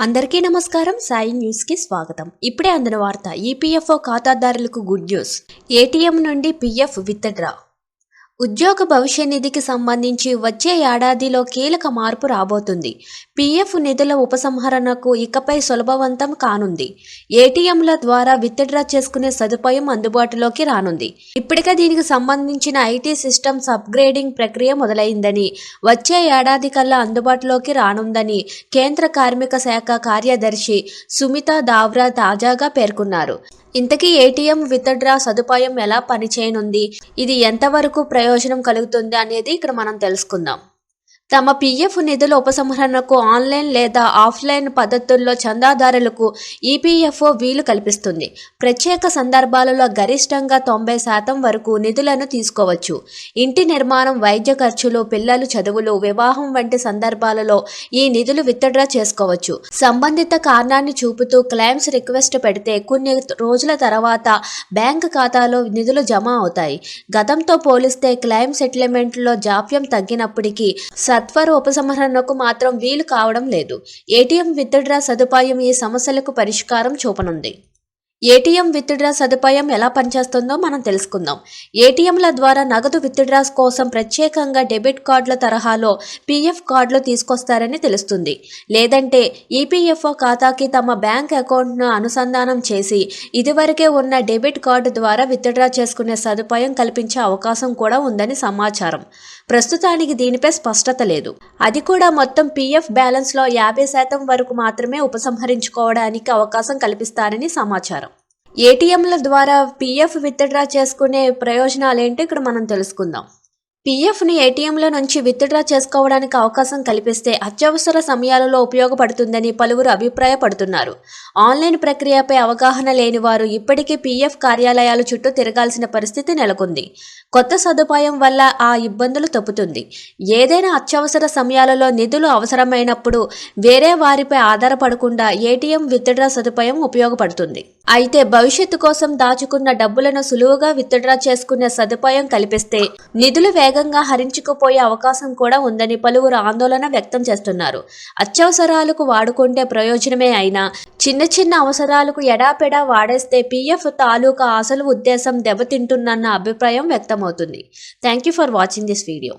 అందరికీ నమస్కారం. సాయి న్యూస్కి స్వాగతం. ఇప్పుడే అందిన వార్త ఈపీఎఫ్ఓ ఖాతాదారులకు గుడ్ న్యూస్. ఏటీఎం నుండి పీఎఫ్ విత్డ్రా ఉద్యోగ భవిష్య నిధికి సంబంధించి వచ్చే ఏడాదిలో కీలక మార్పు రాబోతుంది. పీఎఫ్ నిధుల ఉపసంహరణకు ఇకపై సులభవంతం కానుంది. ఏటీఎంల ద్వారా విత్డ్రా చేసుకునే సదుపాయం అందుబాటులోకి రానుంది. ఇప్పటికే దీనికి సంబంధించిన ఐటీ సిస్టమ్స్ అప్గ్రేడింగ్ ప్రక్రియ మొదలైందని వచ్చే ఏడాది కల్లా అందుబాటులోకి రానుందని కేంద్ర కార్మిక శాఖ కార్యదర్శి సుమిత దావ్రా తాజాగా పేర్కొన్నారు. ఇంతకీ ఏటీఎం విత్డ్రా సదుపాయం ఎలా పనిచేయనుంది? ఇది ఎంతవరకు ప్రయోజనం కలుగుతుంది అనేది ఇక్కడ మనం తెలుసుకుందాం. తమ పీఎఫ్ నిధుల ఉపసంహరణకు ఆన్లైన్ లేదా ఆఫ్లైన్ పద్ధతుల్లో చందాదారులకు ఈపీఎఫ్ఓ వీలు కల్పిస్తుంది. ప్రత్యేక సందర్భాలలో గరిష్టంగా తొంభై శాతం వరకు నిధులను తీసుకోవచ్చు. ఇంటి నిర్మాణం వైద్య ఖర్చులు పిల్లలు చదువులు వివాహం వంటి సందర్భాలలో ఈ నిధులు విత్డ్రా చేసుకోవచ్చు. సంబంధిత కారణాన్ని చూపుతూ క్లైమ్స్ రిక్వెస్ట్ పెడితే కొన్ని రోజుల తర్వాత బ్యాంక్ ఖాతాలో నిధులు జమ అవుతాయి. గతంతో పోలిస్తే క్లైమ్ సెటిల్మెంట్లో జాప్యం తగ్గినప్పటికీ సత్వర ఉపసంహరణకు మాత్రం వీలు కావడం లేదు. ఏటీఎం విత్డ్రా సదుపాయం ఈ సమస్యలకు పరిష్కారం చూపనుంది. ఏటీఎం విత్డ్రా సదుపాయం ఎలా పనిచేస్తుందో మనం తెలుసుకుందాం. ఏటీఎంల ద్వారా నగదు విత్డ్రాస్ కోసం ప్రత్యేకంగా డెబిట్ కార్డుల తరహాలో పీఎఫ్ కార్డులు తీసుకొస్తారని తెలుస్తుంది. లేదంటే ఈపీఎఫ్ఓ ఖాతాకి తమ బ్యాంక్ అకౌంట్ను అనుసంధానం చేసి ఇదివరకే ఉన్న డెబిట్ కార్డు ద్వారా విత్డ్రా చేసుకునే సదుపాయం కల్పించే అవకాశం కూడా ఉందని సమాచారం. ప్రస్తుతానికి దీనిపై స్పష్టత లేదు. అది కూడా మొత్తం పీఎఫ్ బ్యాలెన్స్లో యాభై శాతం వరకు మాత్రమే ఉపసంహరించుకోవడానికి అవకాశం కల్పిస్తారని సమాచారం. ఏటీఎంల ద్వారా పీఎఫ్ విత్డ్రా చేసుకునే ప్రయోజనాలు ఏంటో ఇక్కడ మనం తెలుసుకుందాం. పీఎఫ్ని ఏటీఎంల నుంచి విత్డ్రా చేసుకోవడానికి అవకాశం కల్పిస్తే అత్యవసర సమయాలలో ఉపయోగపడుతుందని పలువురు అభిప్రాయపడుతున్నారు. ఆన్లైన్ ప్రక్రియపై అవగాహన లేని వారు ఇప్పటికీ పీఎఫ్ కార్యాలయాల చుట్టూ తిరగాల్సిన పరిస్థితి నెలకొంది. కొత్త సదుపాయం వల్ల ఆ ఇబ్బందులు తప్పుతుంది. ఏదైనా అత్యవసర సమయాలలో నిధులు అవసరమైనప్పుడు వేరే వారిపై ఆధారపడకుండా ఏటీఎం విత్డ్రా సదుపాయం ఉపయోగపడుతుంది. అయితే భవిష్యత్తు కోసం దాచుకున్న డబ్బులను సులువుగా విత్డ్రా చేసుకునే సదుపాయం కల్పిస్తే నిధులు వేగంగా హరించుకుపోయే అవకాశం కూడా ఉందని పలువురు ఆందోళన వ్యక్తం చేస్తున్నారు. అత్యవసరాలకు వాడుకుంటే ప్రయోజనమే అయినా చిన్న చిన్న అవసరాలకు ఎడాపెడా వాడేస్తే పీఎఫ్ తాలూకా అసలు ఉద్దేశం దెబ్బతింటుందన్న అభిప్రాయం వ్యక్తమవుతుంది. Thank you for watching this video.